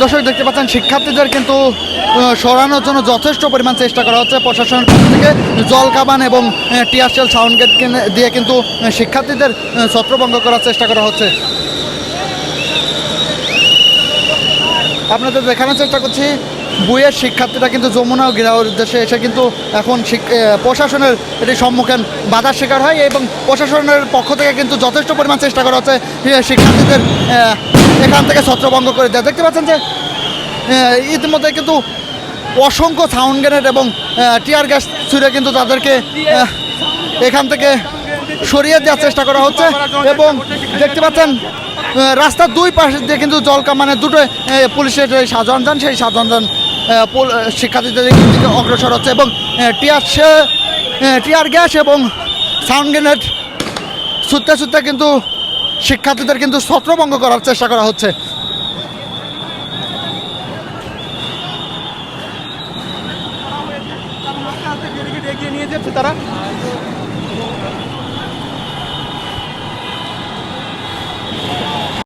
দর্শক দেখতে পাচ্ছেন, শিক্ষার্থীদের কিন্তু সরানোর জন্য যথেষ্ট পরিমাণ চেষ্টা করা হচ্ছে প্রশাসনের পক্ষ থেকে। জল কাবান এবং টিয়ারশেল সাউন্ড গেট দিয়ে কিন্তু শিক্ষার্থীদের ছত্রভঙ্গ করার চেষ্টা করা হচ্ছে। আপনাদের দেখানোর চেষ্টা করছি বইয়ের শিক্ষার্থীরা কিন্তু যমুনা গিরাওয়ের উদ্দেশ্যে এসে কিন্তু এখন প্রশাসনের এটি সম্মুখীন বাধার শিকার হয় এবং প্রশাসনের পক্ষ থেকে কিন্তু যথেষ্ট পরিমাণ চেষ্টা করা হচ্ছে শিক্ষার্থীদের এখান থেকে ছত্রভঙ্গ করে দেওয়া। দেখতে পাচ্ছেন যে ইতিমধ্যে কিন্তু অসংখ্য সাউন্ড গ্রেনেড এবং টিয়ার গ্যাস ছুড়ে কিন্তু তাদেরকে এখান থেকে সরিয়ে দেওয়ার চেষ্টা করা হচ্ছে এবং দেখতে পাচ্ছেন রাস্তার দুই পাশে দিয়ে কিন্তু জল কামানের দুটো পুলিশের যে সাধারণ যান সেই সাধারণ যান আহ, পুল- শিক্ষার্থীদের দিকে অগ্রসর হচ্ছে এবং টিয়ার টিয়ার গ্যাস এবং সাউন্ড গ্রেনেড ছুটতে ছুটতে কিন্তু শিক্ষার্থীদের কিন্তু ছত্রভঙ্গ করার চেষ্টা করা হচ্ছে। তারা